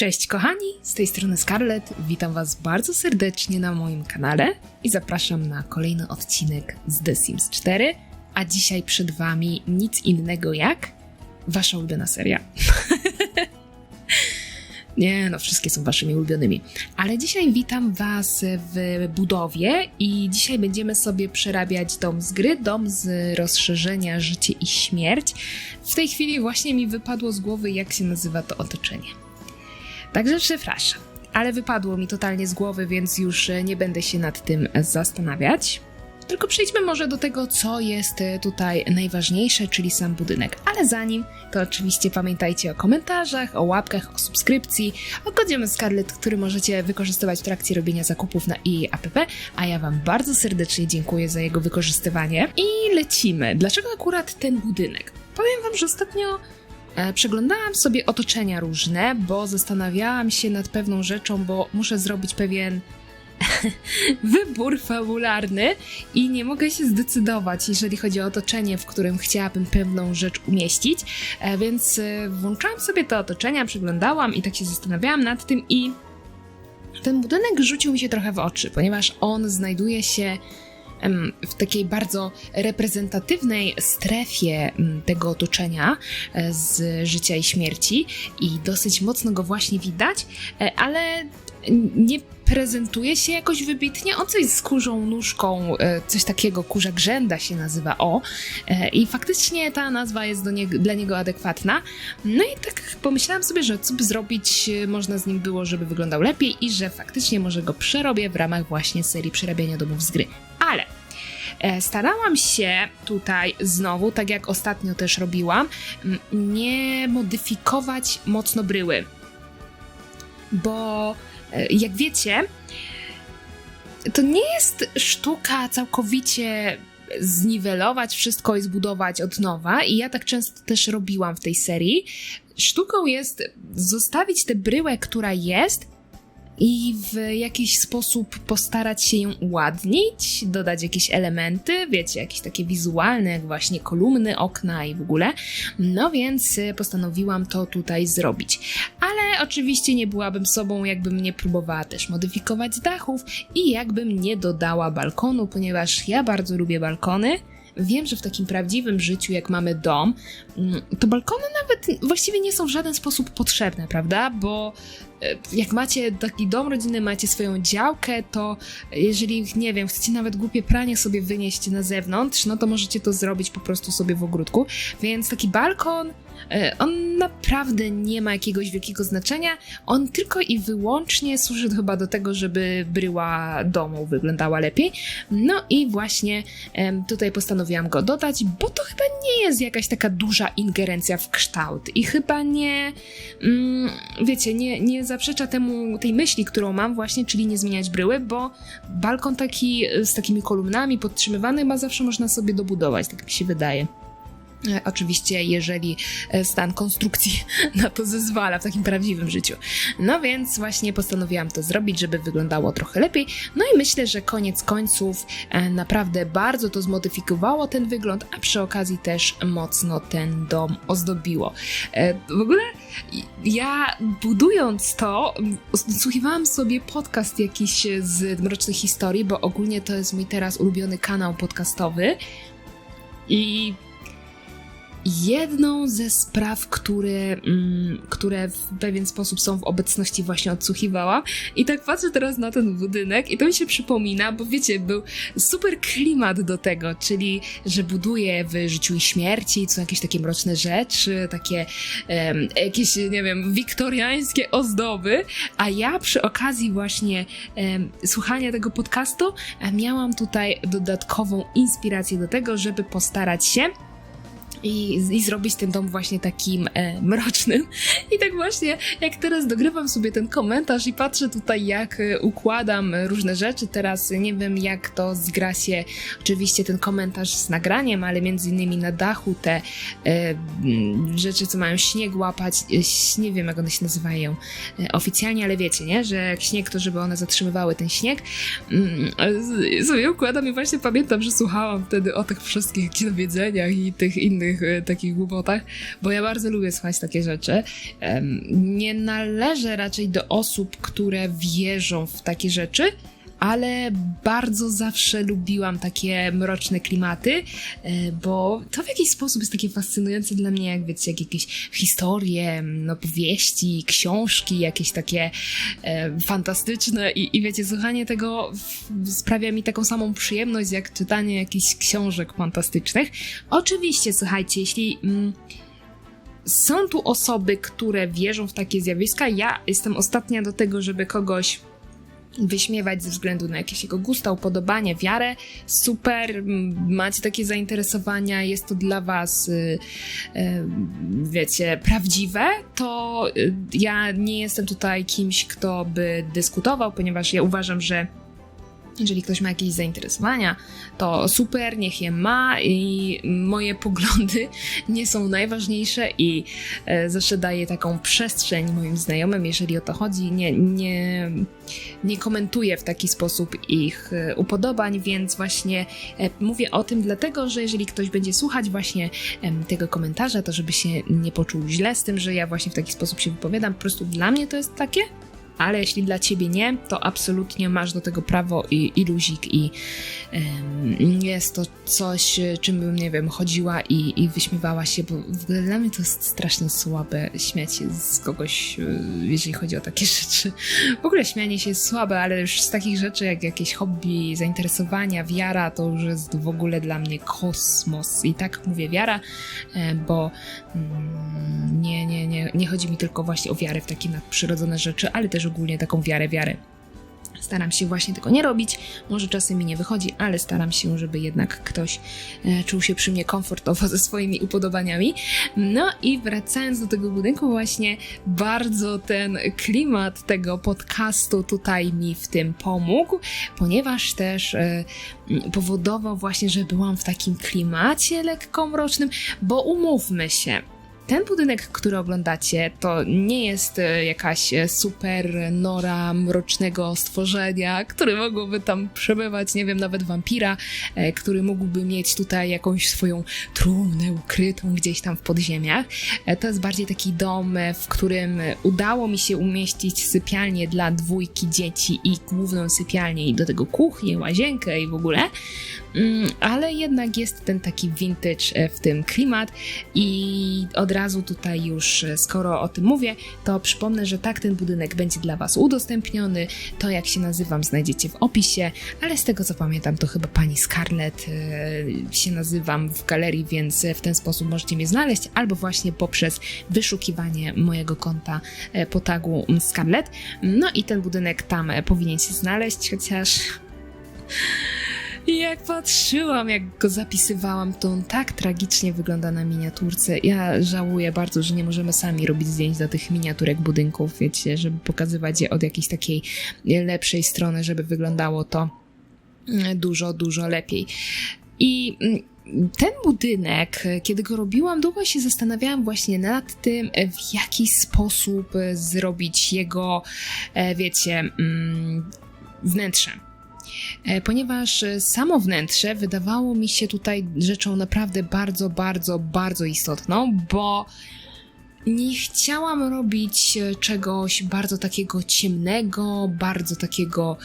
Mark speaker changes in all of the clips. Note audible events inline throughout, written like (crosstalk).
Speaker 1: Cześć kochani, z tej strony Scarlett. Witam Was bardzo serdecznie na moim kanale i zapraszam na kolejny odcinek z The Sims 4. A dzisiaj przed Wami nic innego jak Wasza ulubiona seria. (laughs) Nie, no wszystkie są waszymi ulubionymi. Ale dzisiaj witam was w budowie i dzisiaj będziemy sobie przerabiać dom z gry, dom z rozszerzenia Życie i Śmierć. W tej chwili właśnie mi wypadło z głowy, jak się nazywa to otoczenie. Także przepraszam, ale wypadło mi totalnie z głowy, więc już nie będę się nad tym zastanawiać. Tylko przejdźmy może do tego, co jest tutaj najważniejsze, czyli sam budynek. Ale zanim, to oczywiście pamiętajcie o komentarzach, o łapkach, o subskrypcji, o kodzie Scarlett, który możecie wykorzystywać w trakcie robienia zakupów na IAPP, a ja Wam bardzo serdecznie dziękuję za jego wykorzystywanie. I lecimy. Dlaczego akurat ten budynek? Powiem Wam, że ostatnio E, Przeglądałam sobie otoczenia różne, bo zastanawiałam się nad pewną rzeczą, bo muszę zrobić pewien (laughs) wybór fabularny i nie mogę się zdecydować, jeżeli chodzi o otoczenie, w którym chciałabym pewną rzecz umieścić. E, Więc e, włączałam sobie te otoczenia, przeglądałam i tak się zastanawiałam nad tym i ten budynek rzucił mi się trochę w oczy, ponieważ on znajduje się w takiej bardzo reprezentatywnej strefie tego otoczenia e, z życia i śmierci i dosyć mocno go właśnie widać, e, ale nie prezentuje się jakoś wybitnie. On coś z kurzą nóżką, e, coś takiego, kurza grzęda się nazywa, o. I faktycznie ta nazwa jest nie, dla niego adekwatna. No i tak pomyślałam sobie, że co by zrobić można z nim było, żeby wyglądał lepiej i że faktycznie może go przerobię w ramach właśnie serii przerabiania domów z gry. Ale E, Starałam się tutaj znowu, tak jak ostatnio też robiłam, nie modyfikować mocno bryły. Bo e, jak wiecie, to nie jest sztuka całkowicie zniwelować wszystko i zbudować od nowa, i ja tak często też robiłam w tej serii. Sztuką jest zostawić tę bryłę, która jest, i w jakiś sposób postarać się ją uładnić, dodać jakieś elementy, wiecie, jakieś takie wizualne, jak właśnie kolumny, okna i w ogóle. No więc y, postanowiłam to tutaj zrobić. Ale oczywiście nie byłabym sobą, jakbym nie próbowała też modyfikować dachów i jakbym nie dodała balkonu, ponieważ ja bardzo lubię balkony. Wiem, że w takim prawdziwym życiu, jak mamy dom, mm, to balkony nawet właściwie nie są w żaden sposób potrzebne, prawda? Bo e, jak macie taki dom rodzinny, macie swoją działkę, to jeżeli, nie wiem, chcecie nawet głupie pranie sobie wynieść na zewnątrz, no to możecie to zrobić po prostu sobie w ogródku. Więc taki balkon, on naprawdę nie ma jakiegoś wielkiego znaczenia. On tylko i wyłącznie służy chyba do tego, żeby bryła domu wyglądała lepiej. No i właśnie tutaj postanowiłam go dodać, bo to chyba nie jest jakaś taka duża ingerencja w kształt i chyba nie, mm, wiecie, nie, nie zaprzecza temu tej myśli, którą mam właśnie, czyli nie zmieniać bryły, bo balkon taki e, z takimi kolumnami podtrzymywany ma zawsze można sobie dobudować, tak mi się wydaje. E, Oczywiście, jeżeli e, stan konstrukcji (laughs) na to zezwala w takim prawdziwym życiu. No więc właśnie postanowiłam to zrobić, żeby wyglądało trochę lepiej. No i myślę, że koniec końców e, naprawdę bardzo to zmodyfikowało ten wygląd, a przy okazji też mocno ten dom ozdobiło. W ogóle ja budując to, m, słuchiwałam sobie podcast jakiś z Mrocznych Historii, bo ogólnie to jest mój teraz ulubiony kanał podcastowy. I jedną ze spraw, które, mm, które w pewien sposób są w obecności właśnie odsłuchiwała. I tak patrzę teraz na ten budynek i to mi się przypomina, bo wiecie, był super klimat do tego, czyli że buduje w życiu i śmierci, są jakieś takie mroczne rzeczy, takie em, jakieś, nie wiem, wiktoriańskie ozdoby, a ja przy okazji właśnie em, słuchania tego podcastu e, miałam tutaj dodatkową inspirację do tego, żeby postarać się i, i zrobić ten dom właśnie takim e, mrocznym. I tak właśnie, jak teraz dogrywam sobie ten komentarz i patrzę tutaj, jak e, układam różne rzeczy, teraz nie wiem, jak to zgra się oczywiście ten komentarz z nagraniem, ale między innymi na dachu te e, rzeczy, co mają śnieg łapać, e, nie wiem, jak one się nazywają e, oficjalnie, ale wiecie, nie? Że jak śnieg, to żeby one zatrzymywały ten śnieg. Mm, sobie układam i właśnie pamiętam, że słuchałam wtedy o tych wszystkich niedowiedzeniach i tych innych tych e, takich głupotach, bo ja bardzo lubię słuchać takie rzeczy. Nie należę raczej do osób, które wierzą w takie rzeczy, ale bardzo zawsze lubiłam takie mroczne klimaty, e, bo to w jakiś sposób jest takie fascynujące dla mnie, jak wiecie, jak jakieś historie, no, powieści, książki, jakieś takie e, fantastyczne i, i wiecie, słuchanie tego sprawia mi taką samą przyjemność, jak czytanie jakichś książek fantastycznych. Oczywiście, słuchajcie, jeśli... Mm, są tu osoby, które wierzą w takie zjawiska. Ja jestem ostatnia do tego, żeby kogoś wyśmiewać ze względu na jakieś jego gusta, upodobanie, wiarę. Super, macie takie zainteresowania, jest to dla was, y, y, wiecie, prawdziwe, to y, ja nie jestem tutaj kimś, kto by dyskutował, ponieważ ja uważam, że jeżeli ktoś ma jakieś zainteresowania, to super, niech je ma i moje poglądy (laughs) nie są najważniejsze i e, zawsze daję taką przestrzeń moim znajomym, jeżeli o to chodzi. Nie, nie, nie komentuję w taki sposób ich e, upodobań, więc właśnie e, mówię o tym dlatego, że jeżeli ktoś będzie słuchać właśnie tego komentarza, to żeby się nie poczuł źle z tym, że ja właśnie w taki sposób się wypowiadam. Po prostu dla mnie to jest takie, ale jeśli dla ciebie nie, to absolutnie masz do tego prawo i, i luzik i um, jest to coś, czym bym, nie wiem, chodziła i, i wyśmiewała się, bo dla mnie to jest strasznie słabe śmiać się z kogoś, e, jeżeli chodzi o takie (laughs) rzeczy. W ogóle śmianie się jest słabe, ale już z takich rzeczy jak jakieś hobby, zainteresowania, wiara, to już jest w ogóle dla mnie kosmos. I tak mówię wiara, e, bo mm, nie, nie, nie, nie chodzi mi tylko właśnie o wiarę w takie nadprzyrodzone rzeczy, ale też ogólnie taką wiarę, wiarę. Staram się właśnie tego nie robić. Może czasem mi nie wychodzi, ale staram się, żeby jednak ktoś e, czuł się przy mnie komfortowo ze swoimi upodobaniami. No i wracając do tego budynku, właśnie bardzo ten klimat tego podcastu tutaj mi w tym pomógł, ponieważ też e, powodował właśnie, że byłam w takim klimacie lekko mrocznym, bo umówmy się, ten budynek, który oglądacie, to nie jest e, jakaś e, super nora mrocznego stworzenia, który mogłoby tam przebywać, nie wiem, nawet wampira, e, który mógłby mieć tutaj jakąś swoją trumnę ukrytą gdzieś tam w podziemiach. To jest bardziej taki dom, w którym udało mi się umieścić sypialnię dla dwójki dzieci i główną sypialnię i do tego kuchnię, łazienkę i w ogóle. Mm, ale jednak jest ten taki vintage w tym klimat i od razu tutaj już, e, skoro o tym mówię, to przypomnę, że tak ten budynek będzie dla Was udostępniony. To jak się nazywam znajdziecie w opisie, ale z tego co pamiętam to chyba pani Scarlett e, się nazywam w galerii, więc w ten sposób możecie mnie znaleźć albo właśnie poprzez wyszukiwanie mojego konta e, po tagu Scarlett. No i ten budynek tam powinien się znaleźć, chociaż i jak patrzyłam, jak go zapisywałam, to on tak tragicznie wygląda na miniaturce. Ja żałuję bardzo, że nie możemy sami robić zdjęć do tych miniaturek budynków, wiecie, żeby pokazywać je od jakiejś takiej lepszej strony, żeby wyglądało to dużo, dużo lepiej. I ten budynek, kiedy go robiłam, długo się zastanawiałam właśnie nad tym, w jaki sposób zrobić jego, e, wiecie, mm, wnętrze E, ponieważ e, samo wnętrze wydawało mi się tutaj rzeczą naprawdę bardzo, bardzo, bardzo istotną, bo nie chciałam robić e, czegoś bardzo takiego ciemnego, bardzo takiego,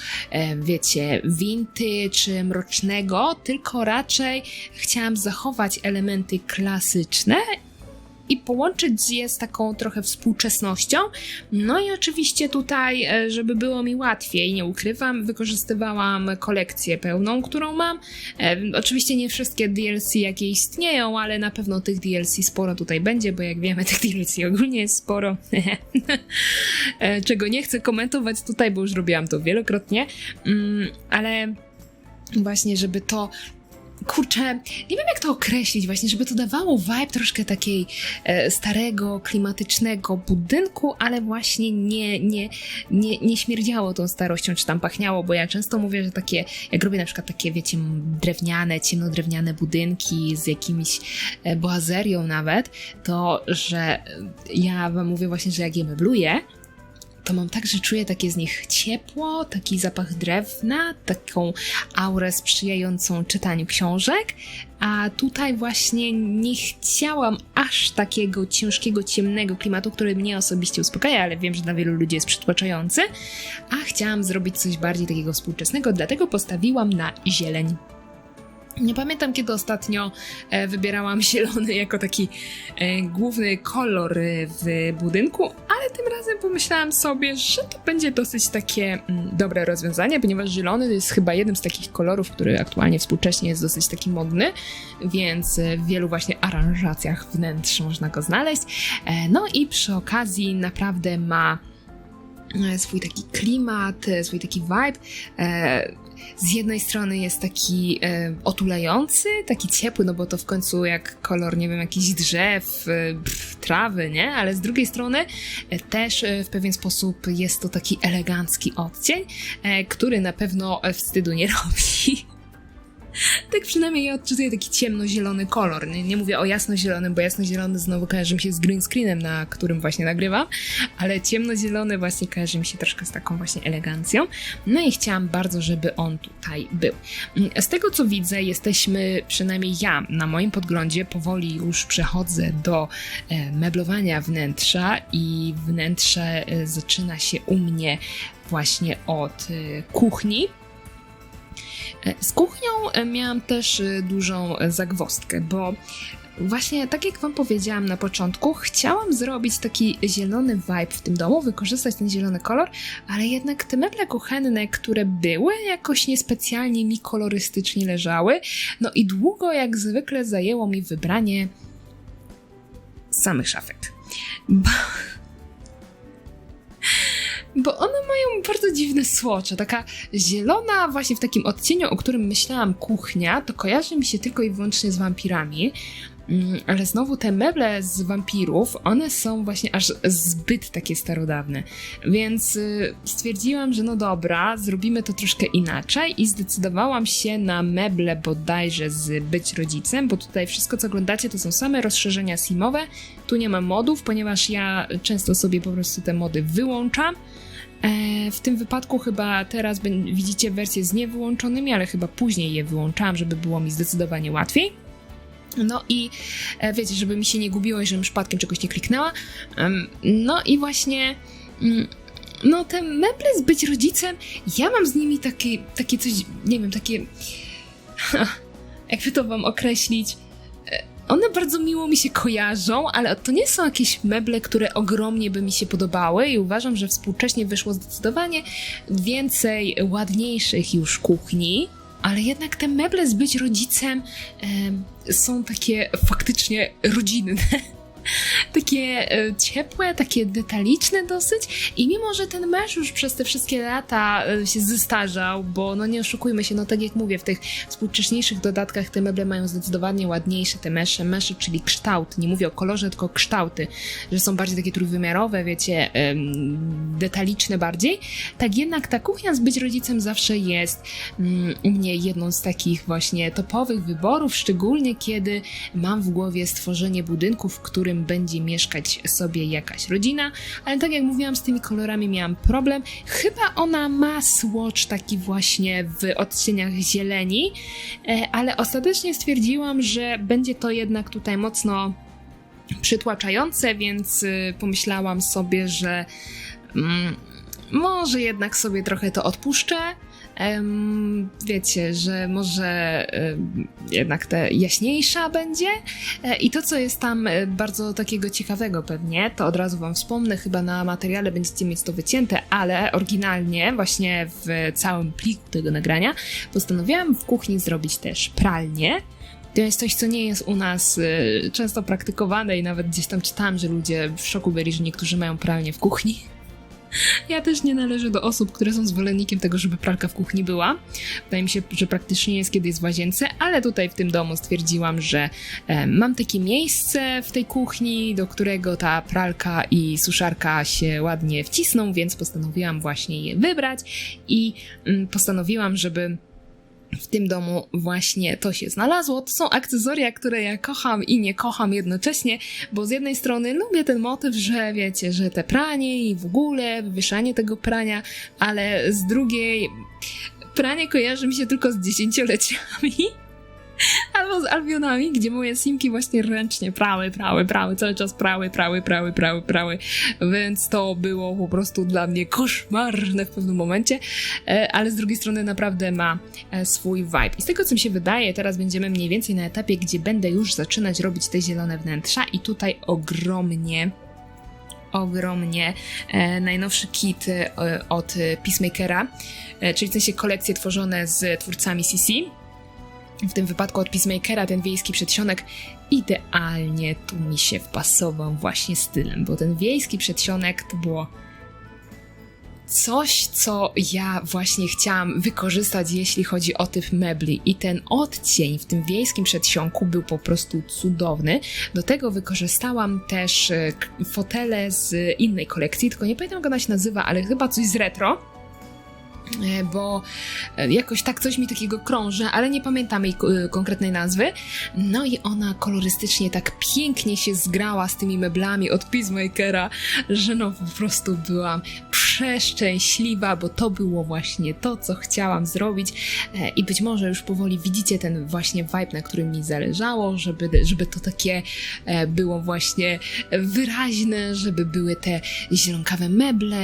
Speaker 1: wiecie, vintage, mrocznego, tylko raczej chciałam zachować elementy klasyczne i połączyć je z taką trochę współczesnością. No i oczywiście tutaj, e, żeby było mi łatwiej, nie ukrywam, wykorzystywałam kolekcję pełną, którą mam. E, oczywiście nie wszystkie DLC, jakie istnieją, ale na pewno tych DLC sporo tutaj będzie, bo jak wiemy, (laughs) tych DLC ogólnie jest sporo. (laughs) e, czego nie chcę komentować tutaj, bo już robiłam to wielokrotnie, mm, ale właśnie, żeby to kurczę, nie wiem jak to określić właśnie, żeby to dawało vibe troszkę takiej e, starego, klimatycznego budynku, ale właśnie nie, nie, nie, nie śmierdziało tą starością, czy tam pachniało, bo ja często mówię, że takie, jak robię na przykład takie, wiecie, drewniane, ciemnodrewniane budynki z jakimiś e, boazerią nawet, to, że ja wam mówię właśnie, że jak je mebluję, to mam tak, że czuję takie z nich ciepło, taki zapach drewna, taką aurę sprzyjającą czytaniu książek, a tutaj właśnie nie chciałam aż takiego ciężkiego, ciemnego klimatu, który mnie osobiście uspokaja, ale wiem, że dla wielu ludzi jest przytłaczający, a chciałam zrobić coś bardziej takiego współczesnego, dlatego postawiłam na zieleń. Nie pamiętam, kiedy ostatnio e, wybierałam (laughs) zielony jako taki e, główny kolor e, w budynku, ale tym razem pomyślałam sobie, że to będzie dosyć takie mm, dobre rozwiązanie, ponieważ zielony jest chyba jednym z takich kolorów, który aktualnie współcześnie jest dosyć taki modny, więc w wielu właśnie aranżacjach wnętrz można go znaleźć. No i przy okazji naprawdę ma swój taki klimat, swój taki vibe z jednej strony jest taki e, otulający, taki ciepły, no bo to w końcu jak kolor, nie wiem, jakichś drzew, e, pff, trawy, nie? Ale z drugiej strony e, też e, w pewien sposób jest to taki elegancki odcień, e, który na pewno wstydu nie (laughs) robi. Tak przynajmniej ja odczytuję taki ciemnozielony kolor. Nie, nie mówię o jasnozielonym, bo jasnozielony znowu kojarzy mi się z green screenem, na którym właśnie nagrywam, ale ciemnozielony właśnie kojarzy mi się troszkę z taką właśnie elegancją. No i chciałam bardzo, żeby on tutaj był. Z tego co widzę, jesteśmy, przynajmniej ja, na moim podglądzie, powoli już przechodzę do e, meblowania wnętrza i wnętrze e, zaczyna się u mnie właśnie od e, kuchni. Z kuchnią e, miałam też e, dużą e, zagwostkę, bo Właśnie tak jak Wam powiedziałam na początku, chciałam zrobić taki zielony vibe w tym domu, wykorzystać ten zielony kolor, ale jednak te meble kuchenne, które były, jakoś niespecjalnie mi kolorystycznie leżały. No i długo jak zwykle zajęło mi wybranie samych szafek. Bo bo one mają bardzo dziwne słocze. Taka zielona, właśnie w takim odcieniu, o którym myślałam, kuchnia, to kojarzy mi się tylko i wyłącznie z wampirami. Mm, ale znowu te meble z wampirów, one są właśnie aż zbyt takie starodawne. Więc y, stwierdziłam, że no dobra, zrobimy to troszkę inaczej i zdecydowałam się na meble bodajże z Być Rodzicem, bo tutaj wszystko co oglądacie to są same rozszerzenia simowe. Tu nie ma modów, ponieważ ja często sobie po prostu te mody wyłączam. E, w tym wypadku chyba teraz widzicie wersje z niewyłączonymi, ale chyba później je wyłączałam, żeby było mi zdecydowanie łatwiej. No i e, wiecie, żeby mi się nie gubiło i żebym przypadkiem czegoś nie kliknęła. No i właśnie. Mm, no, te meble z być rodzicem, ja mam z nimi takie, takie coś, nie wiem, takie. (laughs) Jakby to wam określić? One bardzo miło mi się kojarzą, ale to nie są jakieś meble, które ogromnie by mi się podobały i uważam, że współcześnie wyszło zdecydowanie więcej ładniejszych już kuchni, ale jednak te meble z być rodzicem są takie faktycznie rodzinne. Takie e, ciepłe, takie detaliczne dosyć. I mimo, że ten mesz już przez te wszystkie lata e, się zestarzał, bo no nie oszukujmy się, no tak jak mówię, w tych współcześniejszych dodatkach te meble mają zdecydowanie ładniejsze te mesze, mesze, czyli kształt, nie mówię o kolorze, tylko kształty, że są bardziej takie trójwymiarowe, wiecie, detaliczne bardziej, tak jednak ta kuchnia z być rodzicem zawsze jest mm, u mnie jedną z takich właśnie topowych wyborów, szczególnie kiedy mam w głowie stworzenie budynku, w którym którym będzie mieszkać sobie jakaś rodzina, ale tak jak mówiłam, z tymi kolorami miałam problem. Chyba ona ma swatch taki właśnie w odcieniach zieleni, e, ale ostatecznie stwierdziłam, że będzie to jednak tutaj mocno przytłaczające, więc y, pomyślałam sobie, że mm, może jednak sobie trochę to odpuszczę wiecie, że może jednak te jaśniejsza będzie. E, I to, co jest tam e, bardzo takiego ciekawego pewnie, to od razu wam wspomnę, chyba na materiale będziecie mieć to wycięte, ale oryginalnie właśnie w całym pliku tego nagrania postanowiłam w kuchni zrobić też pralnię. To jest coś, co nie jest u nas e, często praktykowane i nawet gdzieś tam czytałam, że ludzie w szoku byli, że niektórzy mają pralnię w kuchni. Ja też nie należę do osób, które są zwolennikiem tego, żeby pralka w kuchni była. Wydaje mi się, że praktycznie jest, kiedy jest w łazience, ale tutaj w tym domu stwierdziłam, że e, mam takie miejsce w tej kuchni, do którego ta pralka i suszarka się ładnie wcisną, więc postanowiłam właśnie je wybrać i mm, postanowiłam, żeby w tym domu właśnie to się znalazło. To są akcesoria, które ja kocham i nie kocham jednocześnie, bo z jednej strony lubię ten motyw, że wiecie, że te pranie i w ogóle wywieszanie tego prania, ale z drugiej pranie kojarzy mi się tylko z dziesięcioleciami. Albo z albionami, gdzie moje simki właśnie ręcznie prały, prały, prały, cały czas prały, prały, prały, prały, prały, więc to było po prostu dla mnie koszmarne w pewnym momencie, e, ale z drugiej strony naprawdę ma e, swój vibe. I z tego, co mi się wydaje, teraz będziemy mniej więcej na etapie, gdzie będę już zaczynać robić te zielone wnętrza i tutaj ogromnie ogromnie e, najnowszy kit e, od Peacemakera, e, czyli w sensie kolekcje tworzone z twórcami CC w tym wypadku od Peacemakera, ten wiejski przedsionek idealnie tu mi się wpasował właśnie stylem, bo ten wiejski przedsionek to było coś, co ja właśnie chciałam wykorzystać, jeśli chodzi o typ mebli. I ten odcień w tym wiejskim przedsionku był po prostu cudowny. Do tego wykorzystałam też e, fotele z innej kolekcji, tylko nie pamiętam jak ona się nazywa, ale chyba coś z retro bo e, jakoś tak coś mi takiego krąży, ale nie pamiętam jej e, konkretnej nazwy. No i ona kolorystycznie tak pięknie się zgrała z tymi meblami od Peacemakera, że no po prostu byłam przeszczęśliwa, bo to było właśnie to, co chciałam zrobić i być może już powoli widzicie ten właśnie vibe, na którym mi zależało, żeby, żeby to takie było właśnie wyraźne, żeby były te zielonkawe meble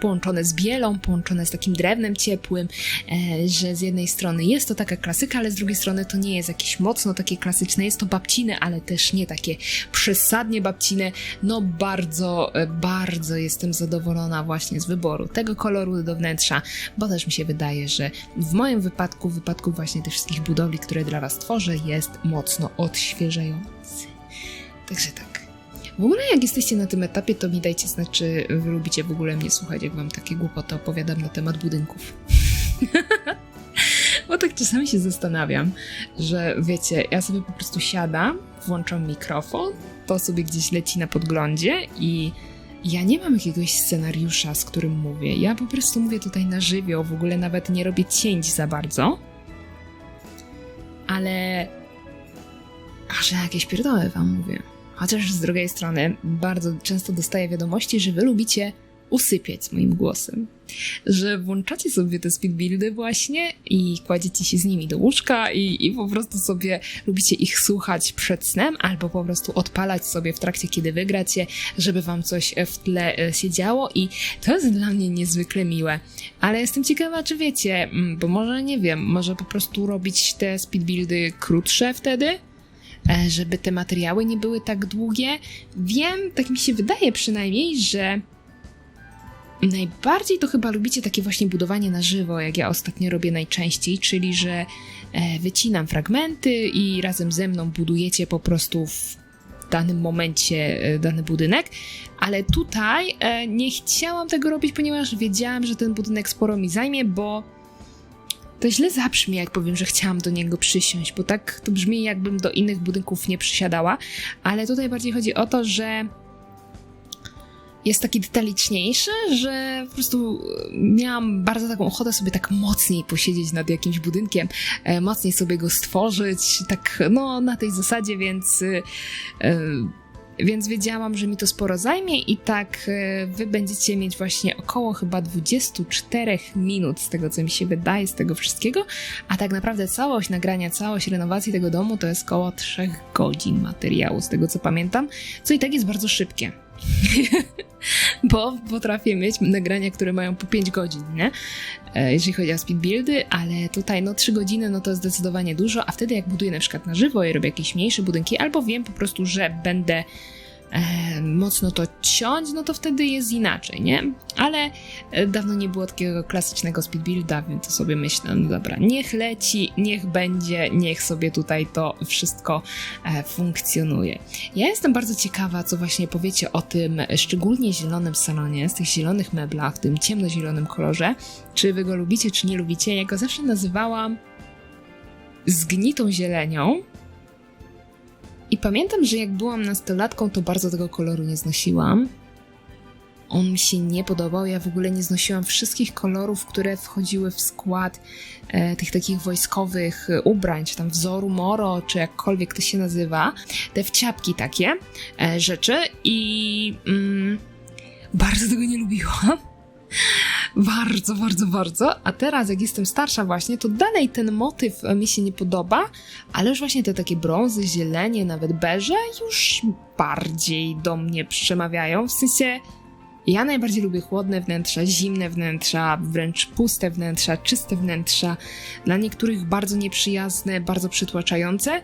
Speaker 1: połączone z bielą, połączone z takim drewnem ciepłym, e, że z jednej strony jest to taka klasyka, ale z drugiej strony to nie jest jakieś mocno takie klasyczne, jest to babcine, ale też nie takie przesadnie babcine. No bardzo, e, bardzo jestem zadowolona właśnie z wyboru tego koloru do wnętrza, bo też mi się wydaje, że w moim wypadku, w wypadku właśnie tych wszystkich budowli, które dla Was tworzę, jest mocno odświeżający. Także tak. W ogóle jak jesteście na tym etapie, to mi dajcie znać, czy wy lubicie w ogóle mnie słuchać, jak wam takie głupoty opowiadam na temat budynków. (laughs) Bo tak czasami się zastanawiam, że wiecie, ja sobie po prostu siadam, włączam mikrofon, to sobie gdzieś leci na podglądzie i ja nie mam jakiegoś scenariusza, z którym mówię. Ja po prostu mówię tutaj na żywioł, w ogóle nawet nie robię cięć za bardzo. Ale... A że jakieś pierdoły wam mówię. Chociaż z drugiej strony bardzo często dostaję wiadomości, że wy lubicie usypiać moim głosem. Że włączacie sobie te speedbuildy właśnie i kładziecie się z nimi do łóżka i, i po prostu sobie lubicie ich słuchać przed snem albo po prostu odpalać sobie w trakcie, kiedy wygracie, żeby wam coś w tle e, się działo i to jest dla mnie niezwykle miłe. Ale jestem ciekawa, czy wiecie, mm, bo może nie wiem, może po prostu robić te speedbuildy krótsze wtedy? E, żeby te materiały nie były tak długie. Wiem, tak mi się wydaje przynajmniej, że najbardziej to chyba lubicie takie właśnie budowanie na żywo, jak ja ostatnio robię najczęściej, czyli że e, wycinam fragmenty i razem ze mną budujecie po prostu w danym momencie e, dany budynek, ale tutaj nie chciałam tego robić, ponieważ wiedziałam, że ten budynek sporo mi zajmie, bo to źle zabrzmi, jak powiem, że chciałam do niego przysiąść, bo tak to brzmi, jakbym do innych budynków nie przysiadała, ale tutaj bardziej chodzi o to, że jest taki detaliczniejszy, że po prostu miałam bardzo taką ochotę sobie tak mocniej posiedzieć nad jakimś budynkiem, e, mocniej sobie go stworzyć, tak no na tej zasadzie, więc e, więc wiedziałam, że mi to sporo zajmie i tak e, wy będziecie mieć właśnie około chyba 24 minut z tego, co mi się wydaje, z tego wszystkiego, a tak naprawdę całość nagrania, całość renowacji tego domu to jest około 3 godzin materiału, z tego co pamiętam, co i tak jest bardzo szybkie. (laughs) Bo potrafię mieć nagrania, które mają po 5 godzin, nie? E, jeżeli chodzi o speed buildy, ale tutaj no 3 godziny no to zdecydowanie dużo, a wtedy jak buduję na przykład na żywo i robię jakieś mniejsze budynki, albo wiem po prostu, że będę mocno to ciąć, no to wtedy jest inaczej, nie? Ale e, dawno nie było takiego klasycznego speed builda, więc to sobie myślę, no dobra, niech leci, niech będzie, niech sobie tutaj to wszystko e, funkcjonuje. Ja jestem bardzo ciekawa, co właśnie powiecie o tym szczególnie zielonym salonie, z tych zielonych meblach, w tym ciemnozielonym kolorze. Czy wy go lubicie, czy nie lubicie? Ja go zawsze nazywałam zgnitą zielenią, i pamiętam, że jak byłam nastolatką, to bardzo tego koloru nie znosiłam. on mi się nie podobał. Ja w ogóle nie znosiłam wszystkich kolorów, które wchodziły w skład e, tych takich wojskowych ubrań, czy tam wzoru moro, czy jakkolwiek to się nazywa. Te wciapki takie e, rzeczy i mm, bardzo tego nie lubiłam. Bardzo, bardzo, bardzo. A teraz, jak jestem starsza, właśnie, to dalej ten motyw mi się nie podoba, ale już właśnie te takie brązy, zielenie, nawet beże już bardziej do mnie przemawiają. W sensie ja najbardziej lubię chłodne wnętrza, zimne wnętrza, wręcz puste wnętrza, czyste wnętrza. Dla niektórych bardzo nieprzyjazne, bardzo przytłaczające, e,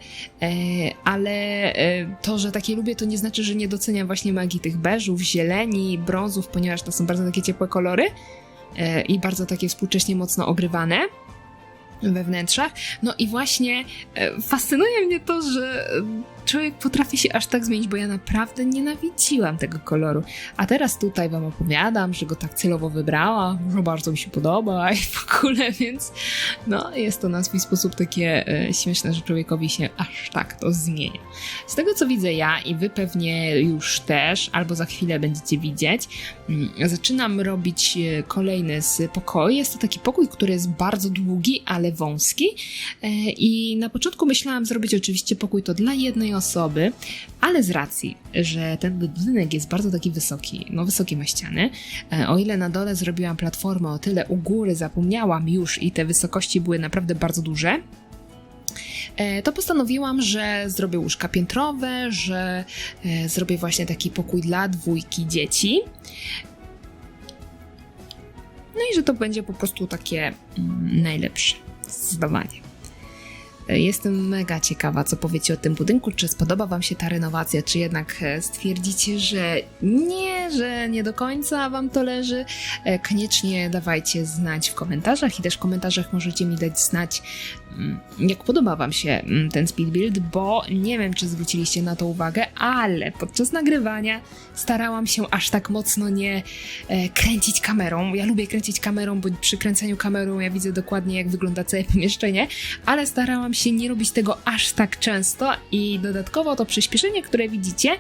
Speaker 1: ale e, to, że takie lubię, to nie znaczy, że nie doceniam właśnie magii tych beżów, zieleni, brązów, ponieważ to są bardzo takie ciepłe kolory e, i bardzo takie współcześnie mocno ogrywane we wnętrzach. No i właśnie fascynuje mnie to, że człowiek potrafi się aż tak zmienić, bo ja naprawdę nienawidziłam tego koloru. A teraz tutaj wam opowiadam, że go tak celowo wybrałam, że bardzo mi się podoba (laughs) i w ogóle, więc no jest to na swój sposób takie e, śmieszne, że człowiekowi się aż tak to zmienia. Z tego co widzę ja i wy pewnie już też, albo za chwilę będziecie widzieć, mm, zaczynam robić e, kolejny z pokoi. Jest to taki pokój, który jest bardzo długi, ale wąski e, i na początku myślałam zrobić oczywiście pokój to dla jednej osoby, ale z racji, że ten budynek jest bardzo taki wysoki, no wysokie ma ściany, e, o ile na dole zrobiłam platformę o tyle u góry zapomniałam już i te wysokości były naprawdę bardzo duże, e, to postanowiłam, że zrobię łóżka piętrowe, że zrobię właśnie taki pokój dla dwójki dzieci. No i że to będzie po prostu takie mm, najlepsze zdawanie. Jestem mega ciekawa, co powiecie o tym budynku. Czy spodoba Wam się ta renowacja, czy jednak e, stwierdzicie, że nie, że nie do końca Wam to leży? E, koniecznie dawajcie znać w komentarzach i też w komentarzach możecie mi dać znać, jak podoba Wam się mm, ten speed build, bo nie wiem, czy zwróciliście na to uwagę, ale podczas nagrywania starałam się aż tak mocno nie e, kręcić kamerą. Ja lubię kręcić kamerą, bo przy kręceniu kamerą ja widzę dokładnie, jak wygląda całe (laughs) pomieszczenie, ale starałam się nie robić tego aż tak często i dodatkowo to przyspieszenie, które widzicie,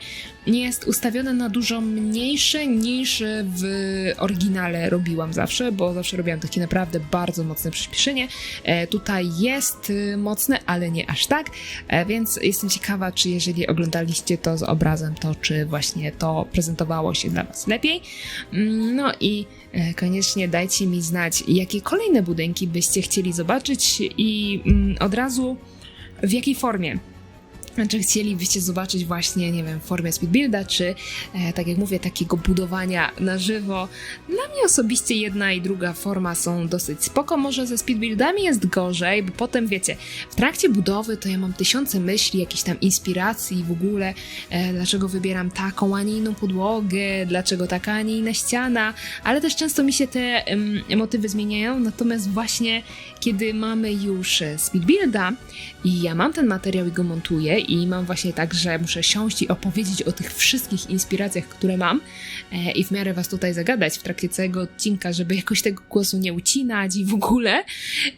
Speaker 1: jest ustawione na dużo mniejsze niż w oryginale robiłam zawsze, bo zawsze robiłam takie naprawdę bardzo mocne przyspieszenie. E, tutaj jest y, mocne, ale nie aż tak, e, więc jestem ciekawa, czy jeżeli oglądaliście to z obrazem, to czy właśnie to prezentowało się dla Was lepiej. Mm, no i e, koniecznie dajcie mi znać, jakie kolejne budynki byście chcieli zobaczyć i mm, od razu w jakiej formie czy chcielibyście zobaczyć właśnie, nie wiem, w formie speedbuilda, czy e, tak jak mówię, takiego budowania na żywo. Dla mnie osobiście jedna i druga forma są dosyć spoko, może ze speedbuildami jest gorzej, bo potem wiecie, w trakcie budowy to ja mam tysiące myśli, jakieś tam inspiracji w ogóle, e, dlaczego wybieram taką, a nie inną podłogę, dlaczego taka, a nie inna ściana, ale też często mi się te motywy zmieniają, natomiast właśnie kiedy mamy już e, speedbuilda i ja mam ten materiał i go montuję i mam właśnie tak, że muszę siąść i opowiedzieć o tych wszystkich inspiracjach, które mam e, i w miarę was tutaj zagadać w trakcie całego odcinka, żeby jakoś tego głosu nie ucinać i w ogóle,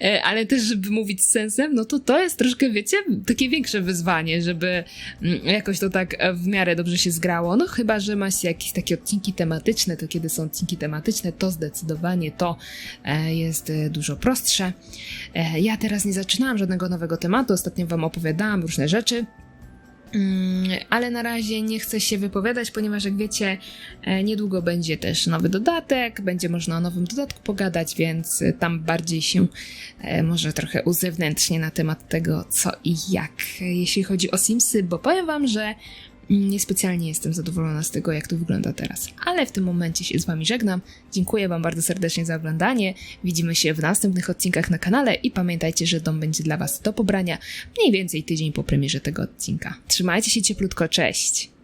Speaker 1: e, ale też żeby mówić z sensem, no to to jest troszkę, wiecie, takie większe wyzwanie, żeby mm, jakoś to tak w miarę dobrze się zgrało. No chyba, że ma się jakieś takie odcinki tematyczne, to kiedy są odcinki tematyczne, to zdecydowanie to e, jest dużo prostsze. Ja teraz nie zaczynałam żadnego nowego tematu, ostatnio wam opowiadałam różne rzeczy. Mm, ale na razie nie chcę się wypowiadać, ponieważ jak wiecie, e, niedługo będzie też nowy dodatek, będzie można o nowym dodatku pogadać, więc tam bardziej się e, może trochę uzewnętrznie na temat tego, co i jak, jeśli chodzi o Simsy, bo powiem wam, że Niespecjalnie jestem zadowolona z tego, jak to wygląda teraz. Ale w tym momencie się z Wami żegnam. Dziękuję Wam bardzo serdecznie za oglądanie. Widzimy się w następnych odcinkach na kanale i pamiętajcie, że dom będzie dla Was do pobrania mniej więcej tydzień po premierze tego odcinka. Trzymajcie się cieplutko, cześć!